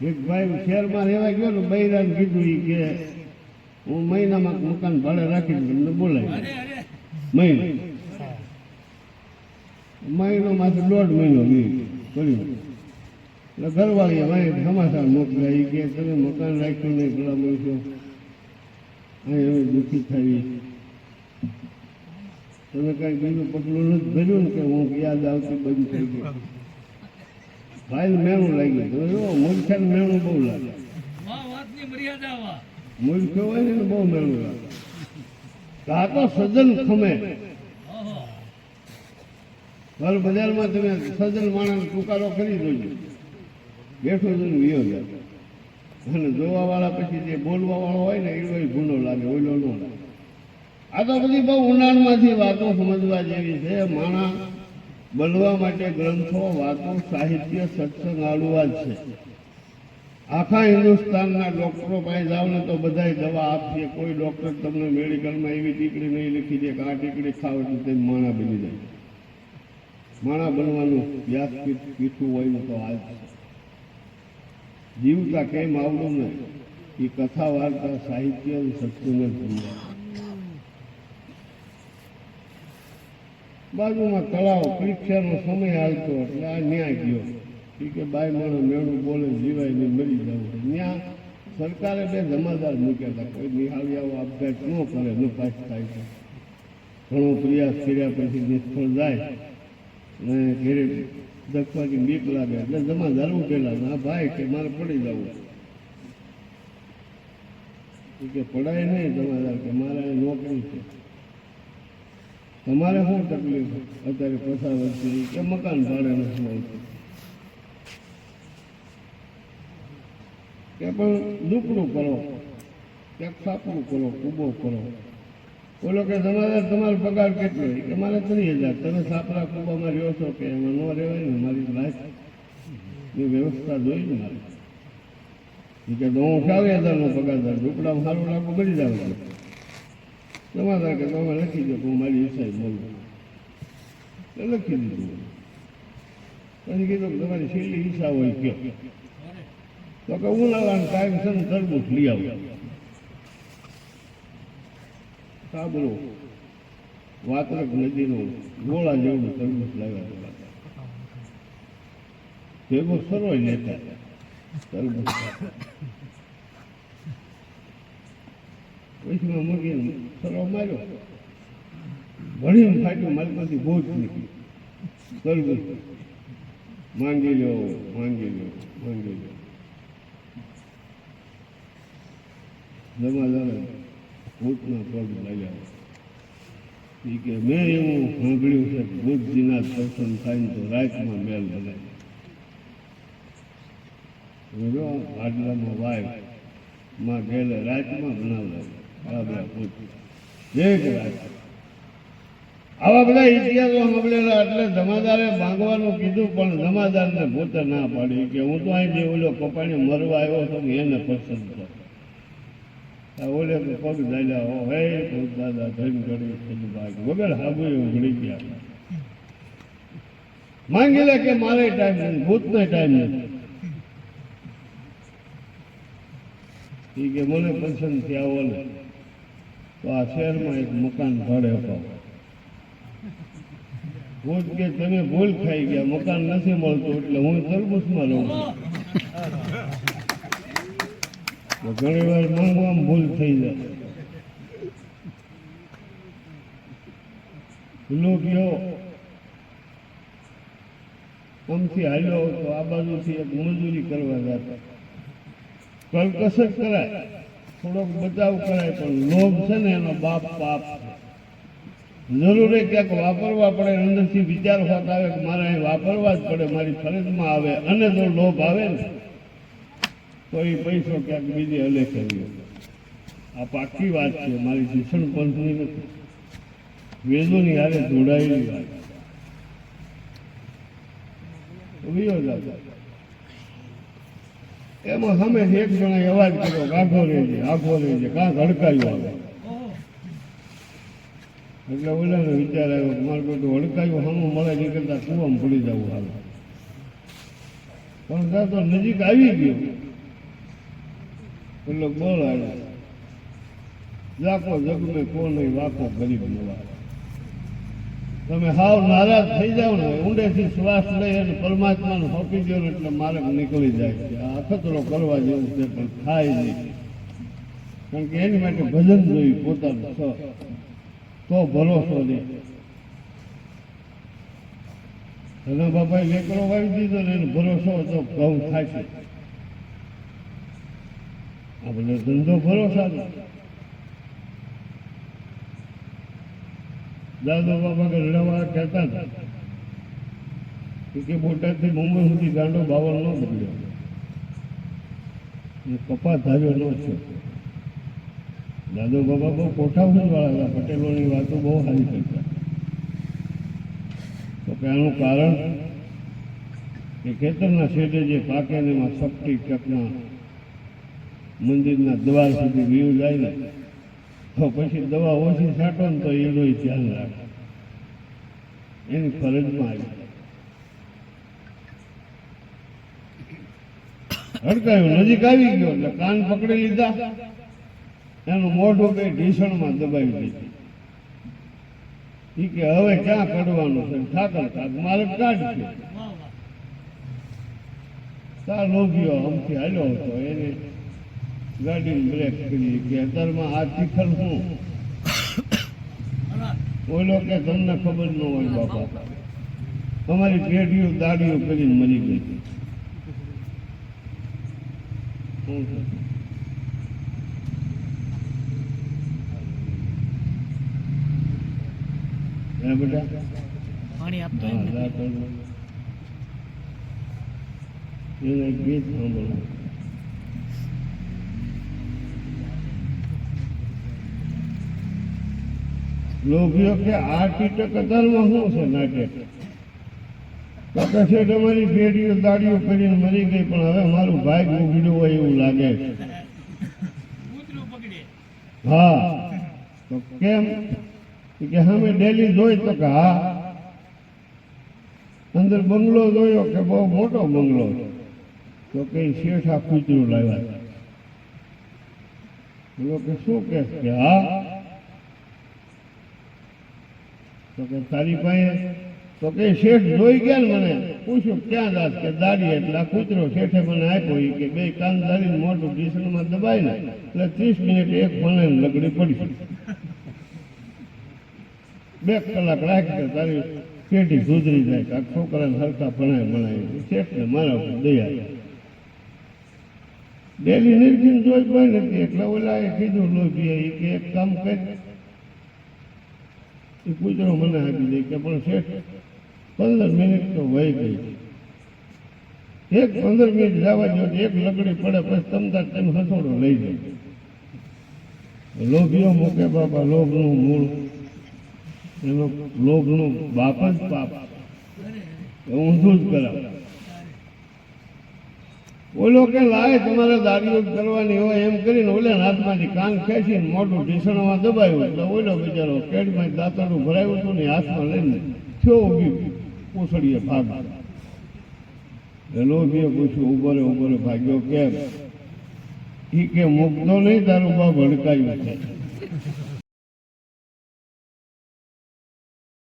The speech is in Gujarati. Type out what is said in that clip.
એક ભાઈ શહેરમાં રહેવા ગયો ને બૈરાને કીધું એ કે હું મહિનામાં મકાન ભાડે રાખી તમને બોલાવી મહિનો મહિનો. માંથી દોઢ મહિનો કર્યું. એટલે ઘરવાળીએ ભાઈ સમાચાર મોકલ્યા. એ કે તમે મકાન રાખ્યું નહીં પેલા મળશો અહીં હવે દુઃખી થઈ તમે કાંઈ બીજું પગલું નથી ભર્યું ને કે હું યાદ આવતી બધું થઈ ગયું ભાઈ મેણું લાગી ગયો જો મૂર્ખે મેણું બહુ લાગે. મૂર્ખ હોય ને બહુ મેણું લાગે. આ તો સજન ખમે. ઘર બજારમાં તમે સજન માણસ ટુકારો કરી દેજો બેઠો જોઈને વિયો જાય. અને જોવા વાળા પછી જે બોલવા વાળો હોય ને એ ગુનો લાગે ઓઈલો ન લાગે. આ તો બધી બહુ ઉનાળમાંથી વાતો સમજવા જેવી છે. માણા બનવા માટે ગ્રંથો, વાતો, સાહિત્ય સત્સંગ આલુવા જ છે. આખા હિન્દુસ્તાનના ડોક્ટરો પાસે જાઓ ને તો બધાય દવા આપીએ. કોઈ ડૉક્ટર તમને મેડિકલમાં એવી ટીકડી નહીં લખી દે કે આ ટીકડી ખાવ એટલે તે માણા બની જાય. માણા બનવાનું વ્યાસપીઠ પીઠું હોય ને તો આજ જીવતા કેમ આવડું ને એ કથા, વાર્તા, સાહિત્ય સત્સંગ જ બાજુમાં તળાવ, પરીક્ષાનો સમય હાલતો એટલે આ ન્યાય ગયો. ઈ કે, બાઈ માણસ મેળું બોલે, જીવાય ને મરી જવું ત્યાં સરકારે બે જમાદાર મૂક્યા હતા. કોઈ નિહાળિયાઓ આપઘાત ન કરે ન પાસ થાય છે. ઘણો પ્રયાસ કર્યા પછી નિષ્ફળ જાય ને ઘેરે દખવાથી બીક લાગે. એટલે જમાદાર ઉકેલા ના ભાઈ કે મારે પડી જવું કે, પડાય નહીં જમાદાર કે મારે નોકરી છે. તમારે શું તકલીફ? અત્યારે પસાર વર્ષથી કે મકાન ભાડે નથી મળતું. કે પણ દુકડું કરો ક્યાંક સાપડું કરો ઊભો કરો. બોલો કે તમારે તમારો પગાર કેટલો હોય? કે મારે ત્રીસ હજાર. તમે સાપરા કૂબામાં રહ્યો છો કે એમાં ન રહેવાય ને? મારી લાઈફની વ્યવસ્થા જોઈ ને મારે. કે હું ચાલીસ હજારનો પગારદાર ઝૂંપડામાં સારું લાગુ મળી જાવ છું જમાદાર કે તમે લખી દો હું મારી ઈચ્છા બોલું. લખી દીધું. પછી કીધું કે તમારી છેલ્લી ઈચ્છા હોય કયો તો કે ઉનાળાનો ટાઈમ છે ને તરબૂચ લઈ આવો. સાબરો વાતરક નદીનું ગોળા જેવું તરબૂચ લાવ્યા ભેગો સરોય નેતા તરબૂચ. પછી મૂકીને સરો માર્યો ભણીને ફાટ્યું માલમાંથી બહુ જ નીકળી તરબૂચ માંગી લ્યો માંગી લ્યો માંગી લ્યો જમાદારે ભૂતના પગ લાગ્યા. એ કે, મેં એવું સાંભળ્યું છે ભૂતજીના દર્શન થાય ને તો રાતમાં મેલ જો આટલામાં વાય, માં ગયેલા રાતમાં બનાવલા આવા બધા ઇતિહાસો સાંભળેલા એટલે જમાદારે ભાંગવાનું કીધું પણ જમાદારને પોતે ના પાડી કે હું તો અહીં જે ઓલો કપાણી મરવા આવ્યો તો એને પસંદ કર ઓલે પગ દાદા હો હે પગ દાદા ધન કરી બધું ભાગ વગર હાબુ ઉઘડી ગયા માંગી લે કે મારે ટાઈમ નથી ભૂતને ટાઈમ નથી ઈ કે મને પસંદ થયા ઓલે. તો આ શહેરમાં એક મકાન ભાડે અપાવો કે તમે ભૂલ ખાઈ ગયા, મકાન નથી મળતું એટલે હું તરબૂચમાં રહું છું. ઘણી વાર માંગવામાં ભૂલ થઈ જાય. ભૂલો ગયો. આમથી હાલ્યો તો આ બાજુથી એક મજૂરી કરવા જતા. કલકસર કરાય. થોડોક બચાવ કરાય પણ લોભ છે ને એનો બાપ પાપ છે. જરૂરે ક્યાંક વાપરવા પડે, અંદરથી વિચાર વાત આવે કે મારે અહીં વાપરવા જ પડે, મારી ફરજમાં આવે, અને જો લોભ આવે ને, તો એ પૈસો ક્યાંક બીજે હલે કર્યો આ પાકી વાત છે, મારી શિક્ષણ પંથની નથી. વેદોની હારે જોડાયેલી વાત વિયો. એમાં સામે એક જણા અવાજ કર્યો કે છે આખો આઘો રહેજે કાં હડકાયું આવે. એટલે ઓલાનો વિચાર આવ્યો મારે બધું હડકાયું સામું મળે નીકળતા કુવામાં પડી જવું હાલ. પણ ત્યાં તો નજીક આવી ગયો. એટલે બોલ આવ્યો જાકો જગમે કો નહીં વાકો ગરીબ નવા તમે હાવ નારાજ થઈ જાઓ ને, ઊંડેથી શ્વાસ લઈ અને પરમાત્માનું સોંપી દો એટલે માર્ગ નીકળી જાય છે. આ અખતરો કરવા જેવું છે, પણ થાય નહીં. કારણ કે એની માટે ભજન જોયું પોતાનું છ. તો ભરોસો નહીં. ધના બાપાએ લેકરો વાવી દીધો ને, એનો ભરોસો તો ઘઉં થાય છે. આપણે ધંધો ભરોસા દાદો બાબા કે રડાવાળા કહેતા હતા કે બોટાદથી મુંબઈ સુધી ગાંડો બાવળ ન બગડ્યો. કપા ધાર્યો ન છે. દાદો બાબા બહુ કોઠા વાળા હતા. પટેલોની વાતો બહુ સારી કરતા તો કે આનું કારણ કે ખેતરના છેડે જે પાકે એમાં શક્તિ ચકના મંદિરના દ્વાર સુધી વીવ જાય ને તો પછી દવા ઓછી છાંટો ને તો એનો ધ્યાન રાખે. એની ફરજમાં આવી હડકાયું નજીક આવી ગયો એટલે કાન પકડી લીધા. એનું મોઢું કઈ ઢીસણમાં દબાવી દીધું ઈ કે હવે ક્યાં કાઢવાનું છે? ઠાકર ઠાક મારે વાહ વાહ. તાર લોભીઓ અમથી હાલ્યો હતો. એને ગાડીને બ્રેક કરી કે અત્યારમાં આ તીખર શું ખરા ઓલો કે તમને ખબર ન હોય બાપા અમારી પેઢીઓ દાડીઓ કરીને મરી ગઈ હતી. શું છે? હે બેટા પાણી આપતો હા, હોય ને દાંતણ. એને એક ગીત સાંભળવું લોભીઓ કે આ કીટક અધરમાં શું છે? નાટક છે તમારી પેઢીઓ દાડીઓ કરીને મરી ગઈ, પણ હવે મારું ભાગ ઉગડ્યું હોય એવું લાગે હા. તો કેમ? કે અમે ડેલી જોઈ તો કે હા. અંદર બંગલો જોયો કે બહુ મોટો બંગલો. તો કે શેઠા કૂતરું લાવ્યા. કે શું કે હા. તો કે તારી પાસે તો કે શેઠ જોઈ ગયા ને મને. પૂછ્યું ક્યાં દાસ કે દાડી એટલે આ કૂતરો શેઠે મને આપ્યો એ કે બે કાન દાડીને મોટું ડીસણમાં દબાય ને એટલે ત્રીસ મિનિટ એક મને લગડી પડી. બે કલાક રાખી તારી પેટી સુધરી જાય આ છોકરાને હરખા ભણાય ભણાય. શેઠને મારા ઉપર દયા. ડેલી નિર્જીન જોઈ પણ નથી. એટલે ઓલા એ કીધું લોભી કે એક કામ કર. એ કૂતરો મને આપી દે કે પણ શેઠ, પંદર મિનિટ તો વહી ગઈ. એક પંદર મિનિટ જવા દો એક લકડી પડે પછી તમતા તેમ હસોડો લઈ જાય લોભીઓ મૂકે બાપા, લોભનું મૂળ. એનો લોભનું બાપ જ પાપ. ઊંધું જ કરાવે. ઓલો કે લાય તમારે દારૂ કરવાની હોય એમ કરીને ઓલે હાથમાંથી કાન ખેંચીને મોટું ઢીસણમાં દબાયું. એટલે ઓલો બિચારો કેડમાં દાંતરડું ભરાયું હતું ને હાથમાં લઈને થયો ઊભી પૂછડીએ ભાગ. લોભીએ પૂછ્યું, ઊભો રે ઊભો રે. ભાગ્યો, કેમ? ઈ કે, મુકતો નહીં, તારું બાપ ભડકાયું છે.